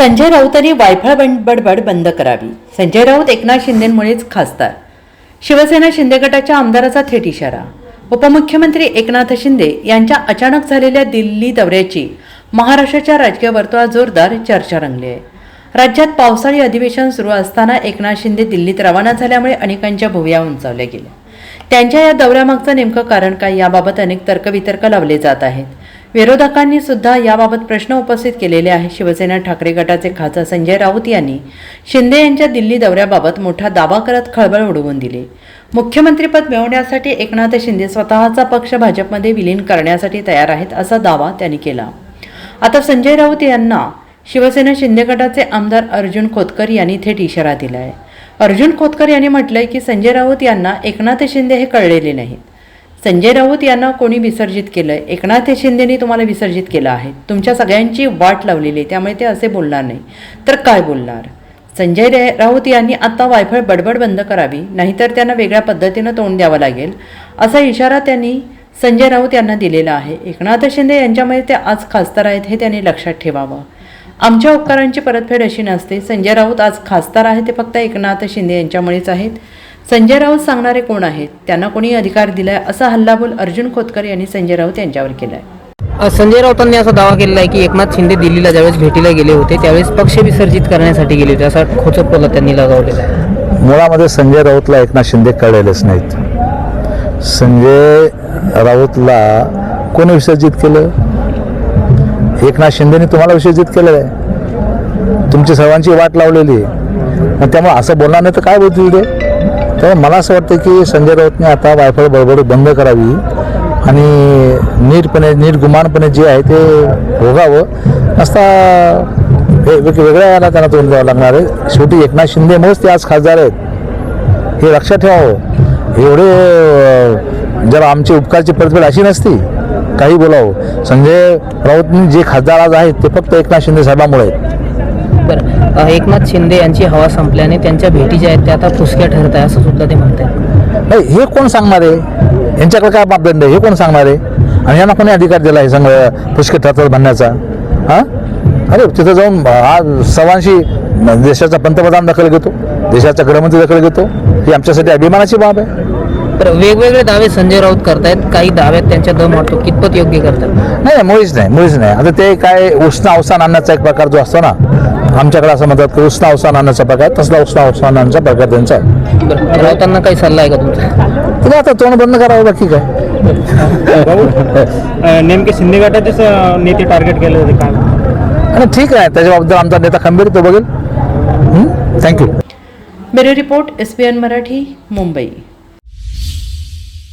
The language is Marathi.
संजय राऊतांनी वायफळ बडबड बंद करावी. संजय राऊत एकनाथ शिंदेमुळेच खासदार. शिवसेना शिंदे गटाच्या आमदाराचा थेट इशारा. उपमुख्यमंत्री एकनाथ शिंदे यांच्या अचानक झालेल्या दिल्ली दौऱ्याची महाराष्ट्राच्या राजकीय वर्तुळात जोरदार चर्चा रंगली आहे राज्यात पावसाळी अधिवेशन सुरू असताना एकनाथ शिंदे दिल्लीत रवाना झाल्यामुळे अनेकांच्या भुवया उंचावल्या गेल्या. त्यांच्या या दौऱ्यामागचं नेमकं कारण काय याबाबत अनेक तर्कवितर्क लावले जात आहेत. विरोधकांनी सुद्धा याबाबत प्रश्न उपस्थित केलेले आहे शिवसेना ठाकरे गटाचे खासदार संजय राऊत यांनी शिंदे यांच्या दिल्ली दौऱ्याबाबत मोठा दावा करत खळबळ उडवून दिली. मुख्यमंत्रीपद मिळवण्यासाठी एकनाथ शिंदे स्वतःचा पक्ष भाजपमध्ये विलीन करण्यासाठी तयार आहेत असा दावा त्यांनी केला. आता संजय राऊत यांना शिवसेना शिंदे गटाचे आमदार अर्जुन खोतकर यांनी थेट इशारा दिला आहे अर्जुन खोतकर यांनी म्हटलंय की संजय राऊत यांना एकनाथ शिंदे हे कळलेले नाहीत. संजय राऊत यांना कोणी विसर्जित केलंय एकनाथ शिंदेनी तुम्हाला विसर्जित केलं आहे. तुमच्या सगळ्यांची वाट लावलेली आहे. त्यामुळे ते असे बोलणार नाही. तर काय बोलणार? संजय राऊत यांनी आत्ता वायफळ बडबड बंद करावी नाहीतर त्यांना वेगळ्या पद्धतीनं तोंड द्यावं लागेल असा इशारा त्यांनी संजय राऊत यांना दिलेला आहे. एकनाथ शिंदे यांच्यामध्ये ते आज खासदार आहेत हे त्यांनी लक्षात ठेवावं. आमच्या उपकारांची परतफेड अशी नसते. संजय राऊत आज खासदार आहेत ते फक्त एकनाथ शिंदे यांच्यामुळेच आहेत. संजय राऊत सांगणारे कोण आहेत? त्यांना कोणी अधिकार दिलाय असा हल्लाबोल अर्जुन खोतकर यांनी संजय राऊत यांच्यावर केलाय. संजय राऊतांनी असा दावा केलेला आहे की एकनाथ शिंदे दिल्लीला ज्यावेळेस भेटीला गेले होते त्यावेळेस पक्ष विसर्जित करण्यासाठी गेले होते. असा खोचटपला त्यांनी लगावलेला आहे. मुळामध्ये संजय राऊतला एकनाथ शिंदे कळलेलेच नाहीत. संजय राऊतला कोणी विसर्जित केलं? एकनाथ शिंदेने तुम्हाला विसर्जित केलं आहे. तुमची सर्वांची वाट लावलेली आहे. मग त्यामुळे असं बोलणार नाही तर काय बोलतील ते? तर मला असं वाटतं की संजय राऊतने आता वायफळ बळबड बंद करावी आणि नीटपणे नीटगुमानपणे जे आहे ते भोगावं. असता हे वेग- वेगळ्या याला त्यांना तोंड द्यावं लागणार आहे. शेवटी एकनाथ शिंदेमुळेच ते आज खासदार आहेत. हे लक्षात ठेवावं. एवढे जर आमची उपकारची परतफेड अशी नसती काही बोलावं. संजय राऊतने जे खासदार आज आहेत ते फक्त एकनाथ शिंदे साहेबांमुळे आहेत. बरं एकनाथ शिंदे यांची हवा संपल्याने त्यांच्या भेटी ज्या आहेत त्या आता फुसक्या ठरत आहे असं सुद्धा ते म्हणतात नाही हे कोण सांगणार आहे? यांच्याकडे काय मापदंड आहे? हे कोण सांगणार आहे? आणि यांना कोणी अधिकार दिला आहे संघ पुष्कळ ठरतात म्हणण्याचा हां? अरे तिथं जाऊन हा सर्वांशी देशाचा पंतप्रधान दखल घेतो देशाचा गृहमंत्री दखल घेतो ही आमच्यासाठी अभिमानाची बाब आहे. तर वेगवेगळे दावे संजय राऊत करतायत काही दाव्यात त्यांच्या दम वाटतो कितपत योग्य करतात? नाही नाही, मुळीच नाही मुळीच नाही. आता ते काय उष्ण अवसान आणण्याचा एक प्रकार जो असतो ना आमच्याकडे असं म्हणतात की उष्ण अवसान आणण्याचा प्रकार तसला उष्ण अवसान आणण्याचा प्रकार त्यांचा. आहे बरं राऊतांना काही सल्ला आहे का तुमचा? तुम्ही आता तोंड बंद करावं बाकी काय? नेमके शिंदे गटाचेच अ, नेते टार्गेट केले होते काय आणि ठीक आहे त्याच्याबाबत आमचा नेता खंबीर तो बघेल. Thank you bureau report S Marathi Mumbai.